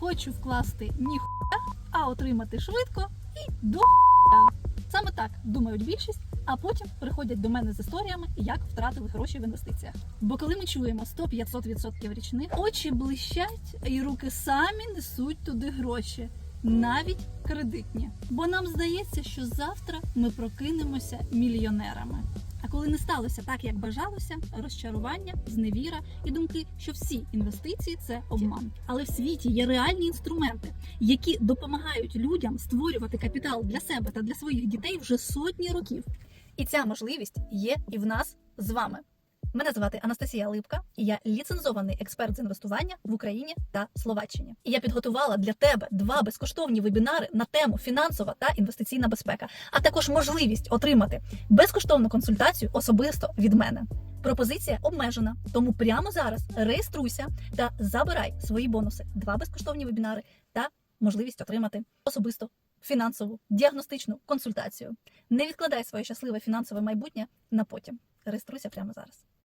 хочу вкласти ніхуя, а отримати швидко і до. Саме так думають більшість, а потім приходять до мене з історіями, як втратили гроші в інвестиціях. Бо коли ми чуємо 100-500% річних, очі блищать, і руки самі несуть туди гроші, навіть кредитні. Бо нам здається, що завтра ми прокинемося мільйонерами. А коли не сталося так, як бажалося, розчарування, зневіра і думки, що всі інвестиції це обман. Але в світі є реальні інструменти, які допомагають людям створювати капітал для себе та для своїх дітей вже сотні років. І ця можливість є і в нас з вами. Мене звати Анастасія Липка, і я ліцензований експерт з інвестування в Україні та Словаччині. І я підготувала для тебе два безкоштовні вебінари на тему фінансова та інвестиційна безпека, а також можливість отримати безкоштовну консультацію особисто від мене. Пропозиція обмежена, тому прямо зараз реєструйся та забирай свої бонуси, два безкоштовні вебінари та можливість отримати особисто фінансову діагностичну консультацію. Не відкладай своє щасливе фінансове майбутнє на потім. Реєструйся прямо зараз.